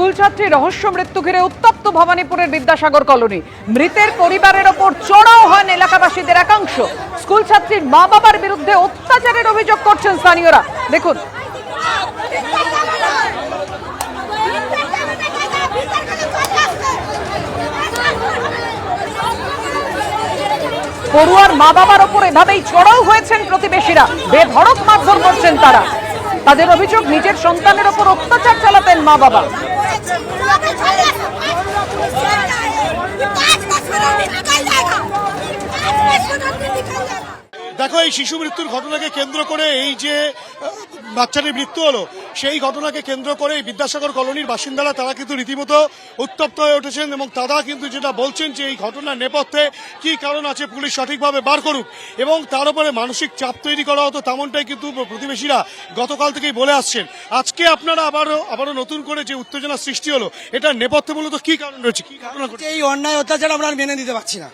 School ছাত্রী রহস্য মৃত্যু ঘিরে উত্তপ্ত ভবানীপুরের বিদ্যাসাগর কলোনি। মৃতের পরিবারের ওপর চড়াও হন এলাকাবাসীদের একাংশ। স্কুল ছাত্রীর মা বাবার বিরুদ্ধে অত্যাচারের অভিযোগ করছেন স্থানীয়রা। দেখুন। পড়ুয়ার মা বাবার ওপর এভাবেই চড়াও হয়েছেন প্রতিবেশীরা। বেধড়ক মারধর করছেন তারা। তাদের অভিযোগ, নিজের সন্তানের ওপর অত্যাচার চালাতেন মা বাবা निकाल जाएगा पाँच बस निकाल जाएगा দেখো, এই শিশু মৃত্যুর ঘটনাকে কেন্দ্র করে এই যে বাচ্চাটির মৃত্যু হলো, সেই ঘটনাকে কেন্দ্র করে এই বিদ্যাসাগর কলোনির বাসিন্দারা, তারা কিন্তু রীতিমতো উত্তপ্ত হয়ে উঠেছেন এবং তারা কিন্তু যেটা বলছেন যে এই ঘটনার নেপথ্যে কি কারণ আছে পুলিশ সঠিকভাবে বার করুক এবং তার উপরে মানসিক চাপ তৈরি করা হতো, তেমনটাই কিন্তু প্রতিবেশীরা গতকাল থেকেই বলে আসছেন। আজকে আপনারা আবারও আবারও নতুন করে যে উত্তেজনা সৃষ্টি হলো, এটার নেপথ্যে মূলত কি কারণ রয়েছে? কি ঘটেছে এই অন্যায় অত্যাচার আমরা মেনে নিতে পারছি না।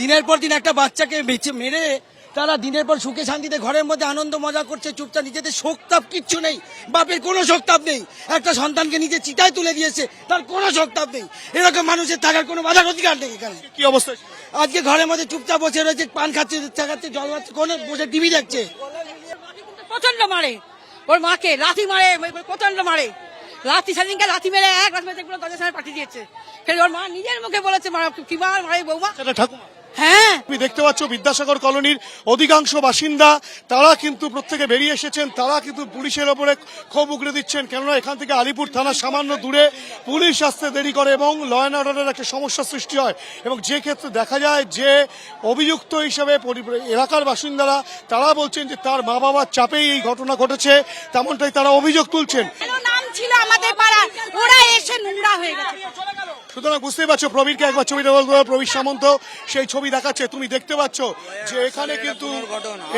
দিনের পর দিন একটা বাচ্চাকে বেঁচে, মেরে তারা দিনের পর সুখে শান্তিতে ঘরের মধ্যে আনন্দ মজা করছে চুপচাপ নিজেদের শোকতাপ কিচ্ছু নেই। বাপের কোনো শোকতাপ নেই। একটা সন্তানকে নিজে চিতায় তুলে দিয়েছে তার কোনো শোকতাপ নেই। এরকম মানুষের থাকার কোনো বাধার অধিকার নেই এখানে। কি অবস্থা? আজকে ঘরের মধ্যে চুপচাপ বসে রয়েছে পান খাচ্ছে খাচ্ছে জল খাচ্ছে কোনো বসে টিভি দেখছে। প্রচণ্ড মারে। ওর মাকে লাথি মারে প্রচণ্ড মারে। লাথি সেদিনকে লাথি মেরে এক লাথি মেরে পুরো দরজার সামনে পাঠিয়ে দিয়েছে। ফের ওর মা নিজের মুখে বলেছে মারা কিবার মারে বৌমা? ঠাকুমা। হ্যাঁ। তুমি দেখতে পাচ্ছ বিদ্যাসাগর কলোনির অধিকাংশ বাসিন্দা তারা কিন্তু প্রত্যেকে বেরিয়ে এসেছেন তারা কিন্তু পুলিশের ওপরে ক্ষোভ উগড়ে দিচ্ছেন। কেননা এখান থেকে আলিপুর থানা সামান্য দূরে পুলিশ আসতে দেরি করে এবং ল অ্যান্ড অর্ডারের একটা সমস্যা সৃষ্টি হয়। এবং যে ক্ষেত্রে দেখা যায় যে অভিযুক্ত হিসেবে এলাকার বাসিন্দারা তারা বলছেন যে তার মা বাবার চাপেই এই ঘটনা ঘটেছে তেমনটাই তারা অভিযোগ তুলছেন। নাম ছিল আমাদের পাড়ার? ওরা এসে নোংরা হয়ে সুতরাং বুঝতেই পারছ, প্রবীরকে একবার ছবিটা বলব প্রবীর সামন্ত সেই ছবি দেখাচ্ছে। তুমি দেখতে পাচ্ছ যে এখানে কিন্তু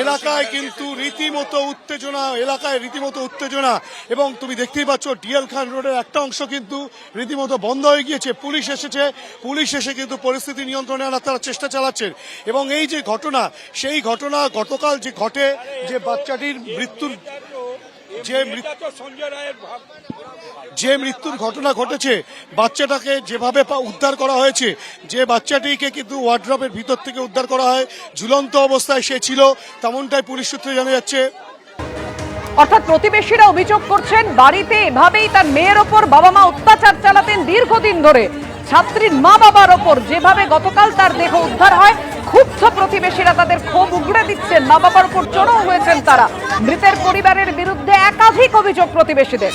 এলাকায় কিন্তু রীতিমতো উত্তেজনা, এলাকায় রীতিমতো উত্তেজনা। এবং তুমি দেখতেই পাচ্ছ, ডিএল খান রোডের একটা অংশ কিন্তু রীতিমতো বন্ধ হয়ে গিয়েছে। পুলিশ এসেছে, পুলিশ এসে কিন্তু পরিস্থিতি নিয়ন্ত্রণে আনার তারা চেষ্টা চালাচ্ছেন। এবং এই যে ঘটনা, সেই ঘটনা গতকাল যে ঘটে, যে বাচ্চাটির মৃত্যুর যে যে মৃত্যুর ঘটনা ঘটেছে, বাচ্চাটাকে যেভাবে উদ্ধার করা হয়েছে, যে বাচ্চাটিকে কিন্তু ওয়ার্ড্রপের ভিতর থেকে উদ্ধার করা হয়, ঝুলন্ত অবস্থায় সে ছিল, তেমনটাই পুলিশ সূত্রে জানা যাচ্ছে। অর্থাৎ প্রতিবেশীরা অভিযোগ করছেন, বাড়িতে এভাবেই তার মেয়ের ওপর বাবা মা অত্যাচার চালাতেন দীর্ঘদিন ধরে। ছাত্রীর মা বাবার ওপর যেভাবে গতকাল তার দেহ উদ্ধার হয়, ক্ষুব্ধ প্রতিবেশীরা তাদের ক্ষোভ উগড়ে দিচ্ছেন মা বাবার উপর চড়াও হয়েছেন তারা। মৃতের পরিবারের বিরুদ্ধে একাধিক অভিযোগ প্রতিবেশীদের।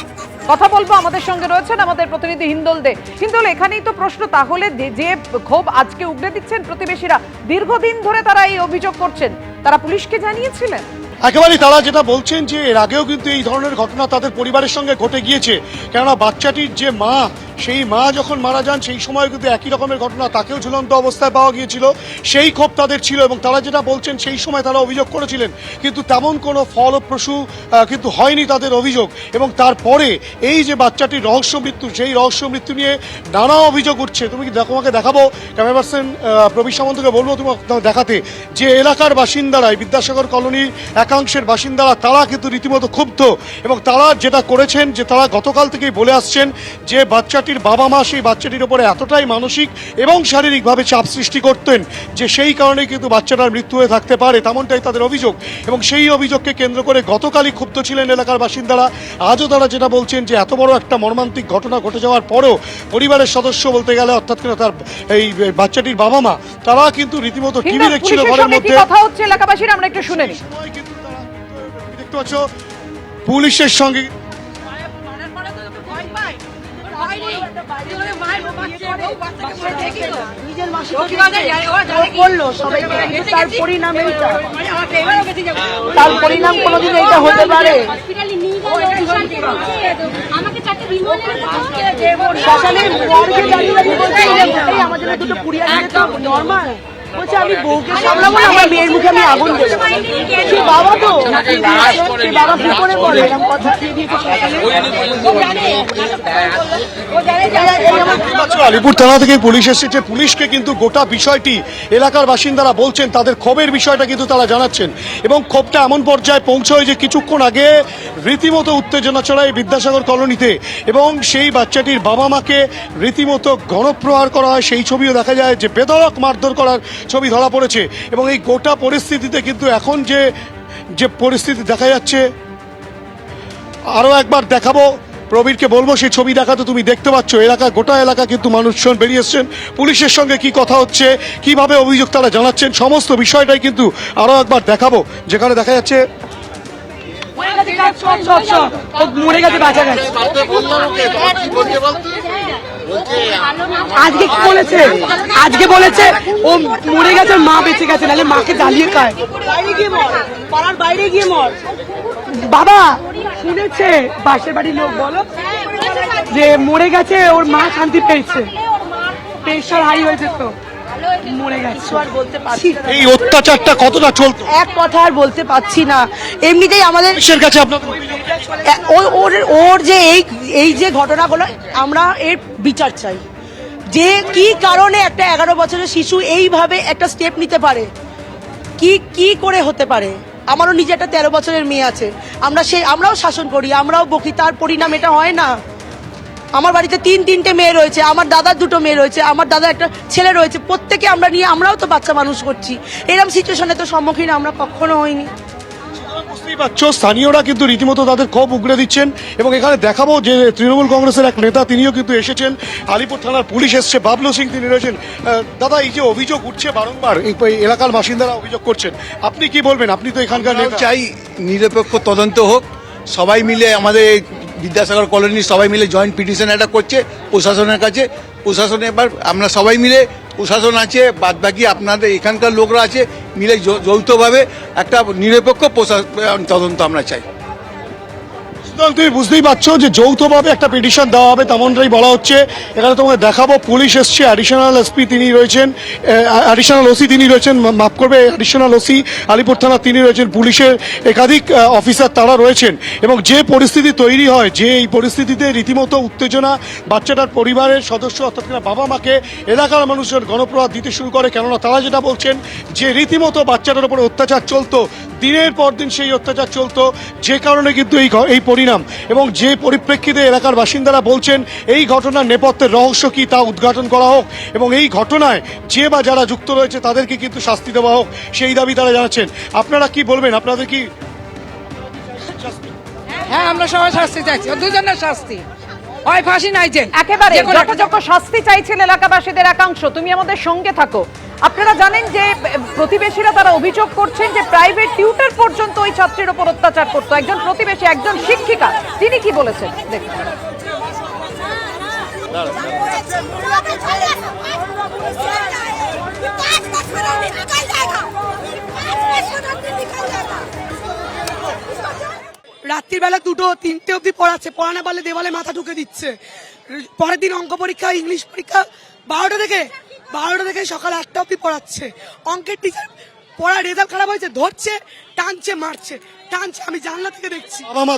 কথা বলব, আমাদের সঙ্গে রয়েছেন আমাদের প্রতিনিধি হিন্দোল দে। হিন্দোল, এখানেই তো প্রশ্ন, তাহলে যে- ক্ষোভ আজকে উগড়ে দিচ্ছেন প্রতিবেশীরা, দীর্ঘদিন ধরে তারা এই অভিযোগ করছেন। তারা পুলিশকে জানিয়েছিলেন? একেবারেই তারা যেটা বলছেন যে, এর আগেও কিন্তু এই ধরনের ঘটনা তাদের পরিবারের সঙ্গে ঘটে গিয়েছে। কেননা বাচ্চাটির যে মা সেই মা যখন মারা যান, সেই সময় কিন্তু একই রকমের ঘটনা। তাকেও ঝুলন্ত অবস্থায় পাওয়া গিয়েছিল। সেই ক্ষোভ তাদের ছিল এবং তারা যেটা বলছেন, সেই সময় তারা অভিযোগ করেছিলেন। কিন্তু তেমন কোনো ফলপ্রসূ কিন্তু হয়নি তাদের অভিযোগ। এবং তারপরে এই যে বাচ্চাটির রহস্য মৃত্যু, সেই রহস্য মৃত্যু নিয়ে নানা অভিযোগ উঠছে। তুমি কি আমাকে দেখাবো? ক্যামেরা পার্সন প্রবীর সামন্তকে বলব তোমাকে দেখাতে। যে এলাকার বাসিন্দারা এই বিদ্যাসাগর কলোনির একাংশের বাসিন্দারা, তারা কিন্তু রীতিমতো ক্ষুব্ধ। এবং তারা যেটা করেছেন, যে তারা গতকাল থেকেই বলে আসছেন যে বাচ্চাটির বাবা মা সেই বাচ্চাটির উপরে এতটাই মানসিক এবং শারীরিকভাবে চাপ সৃষ্টি করতেন যে সেই কারণে কিন্তু বাচ্চাটার মৃত্যু হয়ে থাকতে পারে তেমনটাই তাদের অভিযোগ। এবং সেই অভিযোগকে কেন্দ্র করে গতকালই ক্ষুব্ধ ছিলেন এলাকার বাসিন্দারা। আজও তারা যেটা বলছেন যে এত বড় একটা মর্মান্তিক ঘটনা ঘটে যাওয়ার পরেও পরিবারের সদস্য বলতে গেলে অর্থাৎ কিনা তার এই বাচ্চাটির বাবা মা তারা কিন্তু রীতিমতো টিভি দেখছিল ঘরের মধ্যে। কথা হচ্ছে এলাকাবাসীরা? আমরা একটু শুনে নিই। দেখতে পাচ্ছ? পুলিশের সঙ্গে তার পরিণাম এইটা তার পরিণাম কোনোদিন এইটা হতে পারে হসপিটালে নিয়ে গেল শান্তি আমাকে চারটে বিমানের শ্মশানে মর্গে দাঁড়িয়ে দাঁড়িয়ে বলছে "এই যে, এই আমার জন্য দুটো পুড়িয়ে নর্মাল বলছে আমি বউকে সামলাবো না আমার মেয়ের মুখে আমি আগুন দেবো। সে বাবা তো সে বাবা কি করে বলে? এরকম কথা ও আলিপুর থানা থেকে পুলিশ এসেছে পুলিশকে কিন্তু গোটা বিষয়টি এলাকার বাসিন্দারা বলছেন তাদের ক্ষোভের বিষয়টা কিন্তু তারা জানাচ্ছেন। এবং ক্ষোভটা এমন পর্যায়ে পৌঁছয় যে কিছুক্ষণ আগে রীতিমতো উত্তেজনা ছড়ায় বিদ্যাসাগর কলোনিতে এবং সেই বাচ্চাটির বাবা মাকে রীতিমতো গণপ্রহার করা হয়। সেই ছবিও দেখা যায় যে বেদরক মারধর করার ছবি ধরা পড়েছে এবং এই গোটা পরিস্থিতিতে কিন্তু এখন যে যে পরিস্থিতি দেখা যাচ্ছে আরও একবার দেখাবো। প্রবীরকে বলব সেই ছবি দেখাতে তুমি দেখতে পাচ্ছ। এলাকা গোটা এলাকা কিন্তু মানুষজন বেরিয়ে এসছেন। পুলিশের সঙ্গে কি কথা হচ্ছে কীভাবে অভিযোগ তারা জানাচ্ছেন সমস্ত বিষয়টাই কিন্তু আরও একবার দেখাবো যেখানে দেখা যাচ্ছে মরে গেছে বাঁচা গেছে। আজকে কি বলেছে? আজকে বলেছে ও মরে গেছে মা বেঁচে গেছে নাহলে মাকে জ্বালিয়ে খায়। বাইরে গিয়ে মর পাড়ার বাইরে গিয়ে মর। বাবা শুনেছে বাসের বাড়ির লোক বলো যে মরে গেছে ওর মা শান্তি পেয়েছে। প্রেশার হাই হয়েছে তো। মরে গেছে। আর বলতে পারছি না। এই অত্যাচারটা কতটা চলতো? এক কথা আর বলতে পারছি না। এমনিতেই আমাদের পুলিশের কাছে আপনাদের ওর ওর যে এই এই যে ঘটনাগুলো আমরা এর বিচার চাই। যে কি কারণে একটা এগারো বছরের শিশু এইভাবে একটা স্টেপ নিতে পারে? কি কি করে হতে পারে? আমারও নিজে একটা তেরো বছরের মেয়ে আছে। আমরা সে আমরাও শাসন করি আমরাও বকি তার পরিণাম এটা হয় না। আমার বাড়িতে তিন তিনটে মেয়ে রয়েছে আমার দাদার দুটো মেয়ে রয়েছে আমার দাদা একটা ছেলে রয়েছে প্রত্যেকে আমরা নিয়ে আমরাও তো বাচ্চা মানুষ করছি। এরকম সিচুয়েশনে তো সম্মুখীন আমরা কখনো হইনি। বুঝতেই পারছ স্থানীয়রা কিন্তু রীতিমতো তাদের ক্ষোভ উগড়ে দিচ্ছেন এবং এখানে দেখাবো যে তৃণমূল কংগ্রেসের এক নেতা তিনিও কিন্তু এসেছেন। আলিপুর থানার পুলিশ এসছে বাবলু সিং তিনি রয়েছেন। দাদা এই যে অভিযোগ উঠছে বারংবার এই এলাকার বাসিন্দারা অভিযোগ করছেন আপনি কি বলবেন? আপনি তো এখানকার চাই নিরপেক্ষ তদন্ত হোক সবাই মিলে আমাদের বিদ্যাসাগর কলোনি সবাই মিলে জয়েন্ট পিটিশন একটা করছে প্রশাসনের কাছে। প্রশাসন এবার আমরা সবাই মিলে প্রশাসন আছে বাদ বাকি আপনাদের এখানকার লোকরা আছে, মিলে যৌথভাবে একটা নিরপেক্ষ প্রশাসন তদন্ত আমরা চাই। তুমি বুঝতেই পারছ যে যৌথভাবে একটা পিটিশন দেওয়া হবে, তেমনটাই বলা হচ্ছে। এখানে তোমাকে দেখাবো, পুলিশ এসছে অ্যাডিশনাল এসপি তিনি রয়েছেন অ্যাডিশনাল ওসি তিনি রয়েছেন মাফ করবে অ্যাডিশনাল ওসি আলিপুর থানা তিনি রয়েছেন, পুলিশের একাধিক অফিসার তারা রয়েছেন। এবং যে পরিস্থিতি তৈরি হয়, যে এই পরিস্থিতিতে রীতিমতো উত্তেজনা বাচ্চাটার পরিবারের সদস্য অর্থাৎ কিনা বাবা মাকে, এলাকার মানুষজন গণপ্রহার দিতে শুরু করে। কেননা তারা যেটা বলছেন, যে রীতিমতো বাচ্চাটার উপরে অত্যাচার চলতো দিনের পর দিন সেই অত্যাচার চলতো। যে কারণে কিন্তু এই এই পরিণাম এবং যে পরিপ্রেক্ষিতে এলাকার বাসিন্দারা বলছেন এই ঘটনার নেপথ্যের রহস্য কি তা উদ্ঘাটন করা হোক এবং এই ঘটনায় যে বা যারা যুক্ত রয়েছে তাদেরকে কিন্তু শাস্তি দেওয়া হোক সেই দাবি তারা জানাচ্ছেন। আপনারা কি বলবেন? আপনাদের কি হ্যাঁ আমরা সবাই শাস্তি চাইছি। দুজনের শাস্তি। হয় ফাঁসি নাই যে। একেবারে যে কোনো শাস্তি চাইছেন এলাকাবাসীদের একাংশ। তুমি আমাদের সঙ্গে থাকো। আপনারা জানেন যে প্রতিবেশীরা তারা অভিযোগ করছেন যে প্রাইভেট টিউটার পর্যন্ত ওই ছাত্রীর উপর অত্যাচার করতো। একজন প্রতিবেশী, একজন শিক্ষিকা, তিনি কি বলেছেন? রাত্রিবেলা দুটো, তিনটে অবধি পড়াচ্ছে। পড়া না পারলে দেওয়ালে মাথা ঢুকে দিচ্ছে। পরের দিন অঙ্ক পরীক্ষা, ইংলিশ পরীক্ষা, বারোটা থেকে বারোটা থেকে সকাল একটা অবধি পড়াচ্ছে। অঙ্কের টিচার পড়ার রেজাল্ট খারাপ হয়েছে ধরছে টানছে মারছে। টানছে আমি জানলা থেকে দেখছি। বাবা মা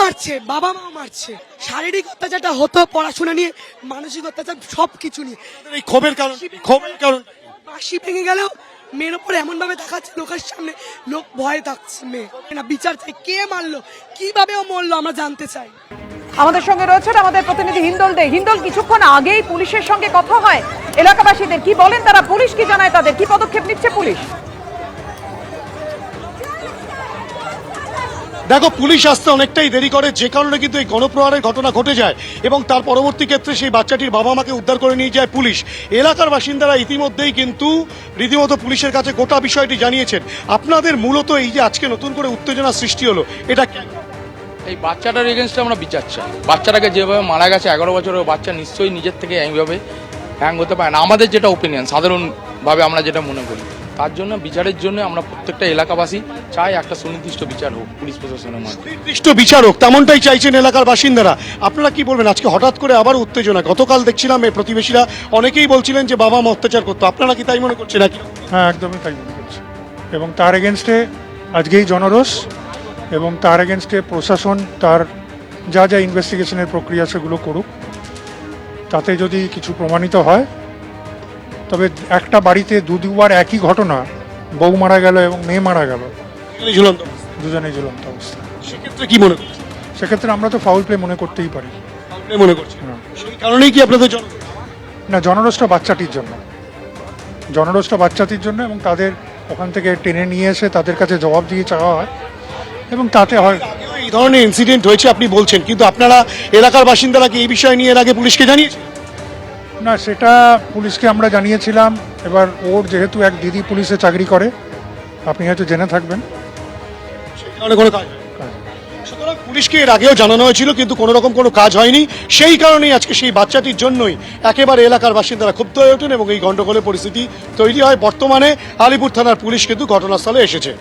মারছে বাবা মা মারছে। শারীরিক অত্যাচারটা হতো পড়াশোনা নিয়ে মানসিক অত্যাচার সব কিছু নিয়ে। এই ক্ষোভের কারণ ক্ষোভের কারণ পাশি ভেঙে গেলেও মেয়ের ওপর এমন ভাবে দেখাচ্ছে লোকের সামনে লোক ভয়ে থাকছে মেয়ে। না বিচার চাই কে মারলো? কীভাবে ও মরলো আমরা জানতে চাই। আমাদের সঙ্গে রয়েছেন আমাদের প্রতিনিধি হিন্দল দে। হিন্দল, কিছুক্ষণ আগেই পুলিশের সঙ্গে কথা হয়। এলাকাবাসীদের কি বলেন তারা? পুলিশ কি জানায় তাদের? কি পদক্ষেপ নিচ্ছে পুলিশ? দেখো, পুলিশ আসতে অনেকটাই দেরি করে, যে কারণে কিন্তু এই গণপ্রহারের ঘটনা ঘটে যায় এবং তার পরবর্তী ক্ষেত্রে সেই বাচ্চাটির বাবা মাকে উদ্ধার করে নিয়ে যায় পুলিশ। এলাকার বাসিন্দারা ইতিমধ্যেই কিন্তু রীতিমতো পুলিশের কাছে গোটা বিষয়টি জানিয়েছেন। আপনাদের মূলত এই যে আজকে নতুন করে উত্তেজনা সৃষ্টি হলো, এটা? এই বাচ্চাটার এগেনস্টে আমরা বিচার চাই। বাচ্চাটাকে যেভাবে মারা গেছে এগারো বছরের বাচ্চা নিশ্চয়ই নিজের থেকে এইভাবে হ্যাং হতে পারে না। আমাদের যেটা ওপিনিয়ন সাধারণভাবে আমরা যেটা মনে করি তার জন্য বিচারের জন্য আমরা প্রত্যেকটা এলাকাবাসী চাই একটা সুনির্দিষ্ট বিচার হোক পুলিশ প্রশাসনের মাধ্যমে। নির্দিষ্ট বিচারক তেমনটাই চাইছেন এলাকার বাসিন্দারা। আপনারা কি বলবেন? আজকে হঠাৎ করে আবার উত্তেজনা। গতকাল দেখছিলাম এই প্রতিবেশীরা অনেকেই বলছিলেন যে বাবা মা অত্যাচার করতো। আপনারা কি তাই মনে করছেন নাকি? হ্যাঁ একদমই তাই মনে করছি। এবং তার এগেনস্টে আজকেই জনরোষ। এবং তার এগেনস্টে প্রশাসন তার যা যা ইনভেস্টিগেশনের প্রক্রিয়া সেগুলো করুক তাতে যদি কিছু প্রমাণিত হয় তবে একটা বাড়িতে দু দুবার একই ঘটনা বউ মারা গেল এবং মেয়ে মারা গেল ঝুলন্ত অবস্থা। দুজনেই ঝুলন্ত অবস্থা। সেক্ষেত্রে কি মনে সেক্ষেত্রে আমরা তো ফাউল প্লে মনে করতেই পারি। মনে হ্যাঁ। সেই কারণেই কি আপনাদের না জনরোষটা বাচ্চাটির জন্য। জনরোষটা বাচ্চাটির জন্য এবং তাদের ওখান থেকে টেনে নিয়ে এসে তাদের কাছে জবাব দিয়ে চাওয়া হয়। এবং তাতে হয়। এই ধরনের ইনসিডেন্ট হয়েছে আপনি বলছেন। কিন্তু আপনারা এলাকার বাসিন্দারা কি এই বিষয় নিয়ে এর আগে পুলিশকে জানিয়েছেন? না সেটা পুলিশকে আমরা জানিয়েছিলাম। এবার ওর যেহেতু এক দিদি পুলিশে চাকরি করে আপনি হয়তো জেনে থাকবেন। কোনো কাজ সুতরাং পুলিশকে এর আগেও জানানো হয়েছিল কিন্তু কোনো রকম কোনো কাজ হয়নি। সেই কারণেই আজকে সেই বাচ্চাটির জন্যই একেবারে এলাকার বাসিন্দারা ক্ষুব্ধ হয়ে ওঠেন এবং এই গন্ডগোলের পরিস্থিতি তৈরি হয়। বর্তমানে আলিপুর থানার পুলিশ কিন্তু ঘটনাস্থলে এসেছে।